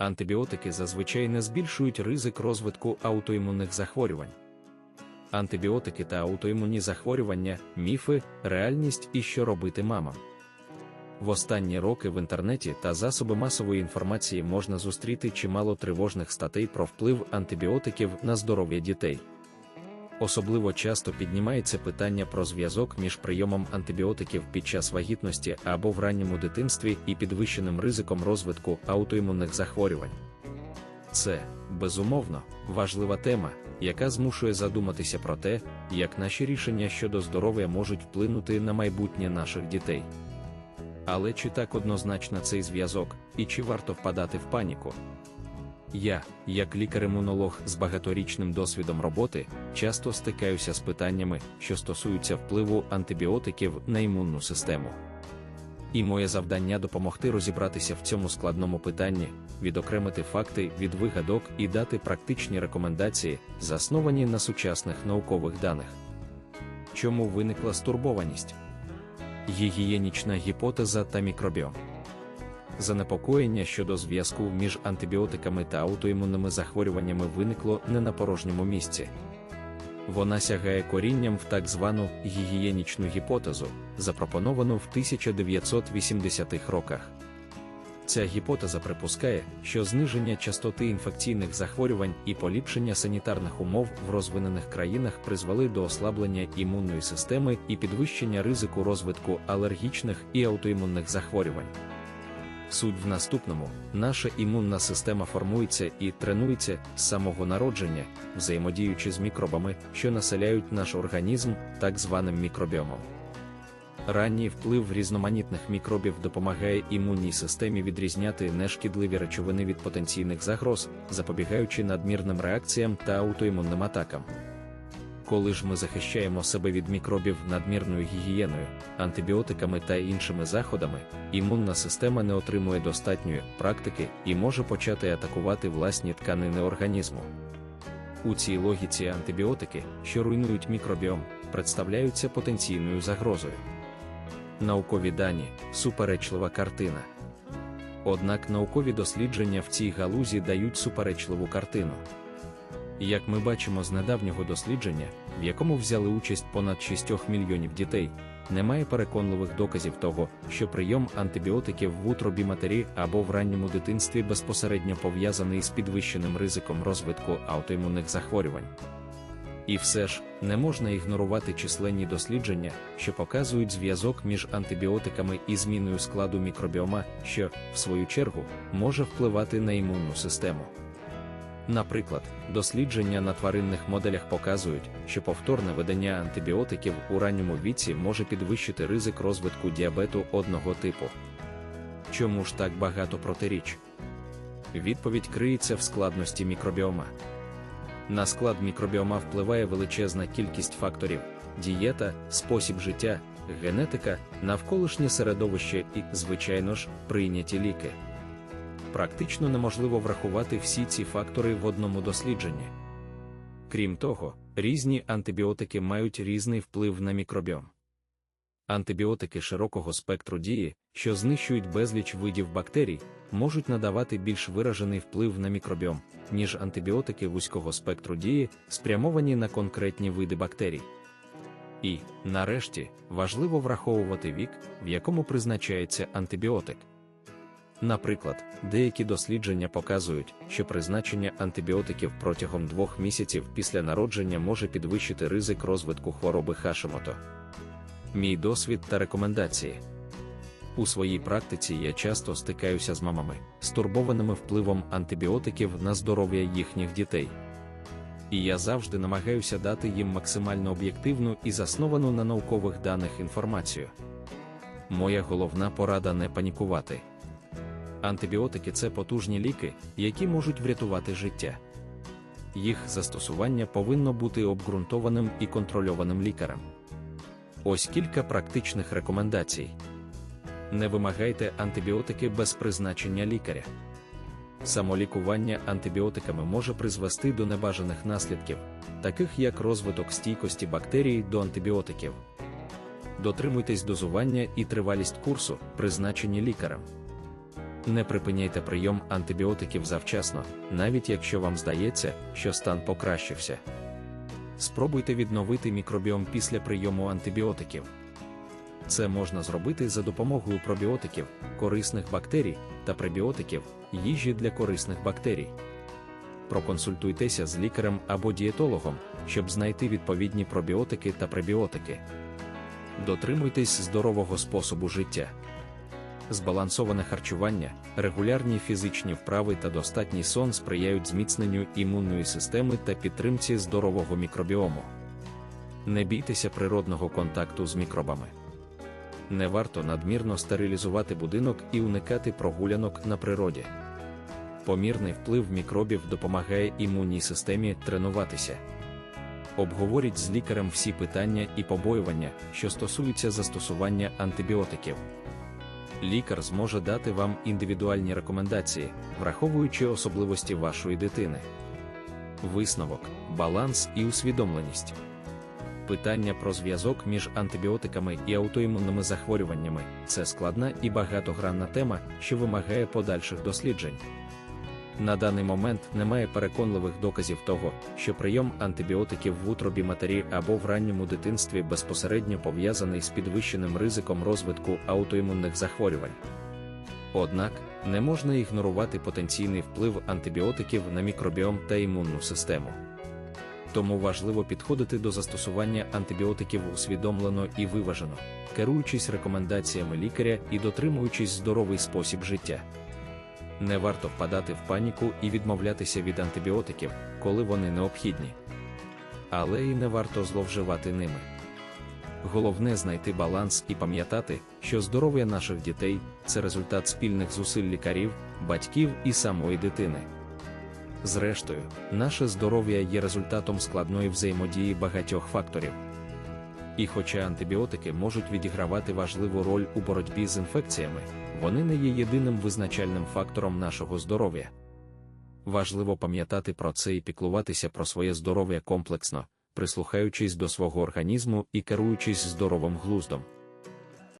Антибіотики зазвичай не збільшують ризик розвитку аутоімунних захворювань. Антибіотики та аутоімунні захворювання, міфи, реальність і що робити мамам. В останні роки в інтернеті та засоби масової інформації можна зустріти чимало тривожних статей про вплив антибіотиків на здоров'я дітей. Особливо часто піднімається питання про зв'язок між прийомом антибіотиків під час вагітності або в ранньому дитинстві і підвищеним ризиком розвитку аутоімунних захворювань. Це, безумовно, важлива тема, яка змушує задуматися про те, як наші рішення щодо здоров'я можуть вплинути на майбутнє наших дітей. Але чи так однозначно цей зв'язок, і чи варто впадати в паніку? Я, як лікар-імунолог з багаторічним досвідом роботи, часто стикаюся з питаннями, що стосуються впливу антибіотиків на імунну систему. І моє завдання допомогти розібратися в цьому складному питанні, відокремити факти від вигадок і дати практичні рекомендації, засновані на сучасних наукових даних. Чому виникла стурбованість? Гігієнічна гіпотеза та мікробіом. Занепокоєння щодо зв'язку між антибіотиками та аутоімунними захворюваннями виникло не на порожньому місці. Вона сягає корінням в так звану гігієнічну гіпотезу, запропоновану в 1980-х роках. Ця гіпотеза припускає, що зниження частоти інфекційних захворювань і поліпшення санітарних умов в розвинених країнах призвели до ослаблення імунної системи і підвищення ризику розвитку алергічних і аутоімунних захворювань. Суть в наступному: наша імунна система формується і тренується з самого народження, взаємодіючи з мікробами, що населяють наш організм, так званим мікробіомом. Ранній вплив різноманітних мікробів допомагає імунній системі відрізняти нешкідливі речовини від потенційних загроз, запобігаючи надмірним реакціям та аутоімунним атакам. Коли ж ми захищаємо себе від мікробів надмірною гігієною, антибіотиками та іншими заходами, імунна система не отримує достатньої практики і може почати атакувати власні тканини організму. У цій логіці антибіотики, що руйнують мікробіом, представляються потенційною загрозою. Наукові дані суперечлива картина. Однак наукові дослідження в цій галузі дають суперечливу картину. Як ми бачимо з недавнього дослідження, в якому взяли участь понад 6 мільйонів дітей, немає переконливих доказів того, що прийом антибіотиків в утробі матері або в ранньому дитинстві безпосередньо пов'язаний з підвищеним ризиком розвитку аутоімунних захворювань. І все ж не можна ігнорувати численні дослідження, що показують зв'язок між антибіотиками і зміною складу мікробіома, що, в свою чергу, може впливати на імунну систему. Наприклад, дослідження на тваринних моделях показують, що повторне видання антибіотиків у ранньому віці може підвищити ризик розвитку діабету одного типу. Чому ж так багато протиріч? Відповідь криється в складності мікробіома. На склад мікробіома впливає величезна кількість факторів: дієта, спосіб життя, генетика, навколишнє середовище і, звичайно ж, прийняті ліки практично неможливо врахувати всі ці фактори в одному дослідженні. Крім того, різні антибіотики мають різний вплив на мікробіом. Антибіотики широкого спектру дії, що знищують безліч видів бактерій, можуть надавати більш виражений вплив на мікробіом, ніж антибіотики вузького спектру дії, спрямовані на конкретні види бактерій. І, нарешті, важливо враховувати вік, в якому призначається антибіотик. Наприклад, деякі дослідження показують, що призначення антибіотиків протягом двох місяців після народження може підвищити ризик розвитку хвороби Хашимото. Мій досвід та рекомендації. У своїй практиці я часто стикаюся з мамами, стурбованими впливом антибіотиків на здоров'я їхніх дітей. І я завжди намагаюся дати їм максимально об'єктивну і засновану на наукових даних інформацію. Моя головна порада не панікувати. Антибіотики це потужні ліки, які можуть врятувати життя. Їх застосування повинно бути обґрунтованим і контрольованим лікарем. Ось кілька практичних рекомендацій. Не вимагайте антибіотики без призначення лікаря. Самолікування антибіотиками може призвести до небажаних наслідків, таких як розвиток стійкості бактерій до антибіотиків. Дотримуйтесь дозування і тривалість курсу, призначені лікарем. Не припиняйте прийом антибіотиків завчасно, навіть якщо вам здається, що стан покращився. Спробуйте відновити мікробіом після прийому антибіотиків. Це можна зробити за допомогою пробіотиків, корисних бактерій та пребіотиків, їжі для корисних бактерій. Проконсультуйтеся з лікарем або дієтологом, щоб знайти відповідні пробіотики та пребіотики. Дотримуйтесь здорового способу життя. Збалансоване харчування, регулярні фізичні вправи та достатній сон сприяють зміцненню імунної системи та підтримці здорового мікробіому. Не бійтеся природного контакту з мікробами. Не варто надмірно стерилізувати будинок і уникати прогулянок на природі. Помірний вплив мікробів допомагає імунній системі тренуватися. Обговоріть з лікарем всі питання і побоювання, що стосуються застосування антибіотиків. Лікар зможе дати вам індивідуальні рекомендації, враховуючи особливості вашої дитини. Висновок, баланс і усвідомленість. Питання про зв'язок між антибіотиками і аутоімунними захворюваннями це складна і багатогранна тема, що вимагає подальших досліджень. На даний момент немає переконливих доказів того, що прийом антибіотиків в утробі матері або в ранньому дитинстві безпосередньо пов'язаний з підвищеним ризиком розвитку аутоімунних захворювань. Однак не можна ігнорувати потенційний вплив антибіотиків на мікробіом та імунну систему. Тому важливо підходити до застосування антибіотиків усвідомлено і виважено, керуючись рекомендаціями лікаря і дотримуючись здоровий спосіб життя. Не варто впадати в паніку і відмовлятися від антибіотиків, коли вони необхідні. Але і не варто зловживати ними. Головне знайти баланс і пам'ятати, що здоров'я наших дітей це результат спільних зусиль лікарів, батьків і самої дитини. Зрештою, наше здоров'я є результатом складної взаємодії багатьох факторів. І хоча антибіотики можуть відігравати важливу роль у боротьбі з інфекціями, вони не є єдиним визначальним фактором нашого здоров'я. Важливо пам'ятати про це і піклуватися про своє здоров'я комплексно, прислухаючись до свого організму і керуючись здоровим глуздом.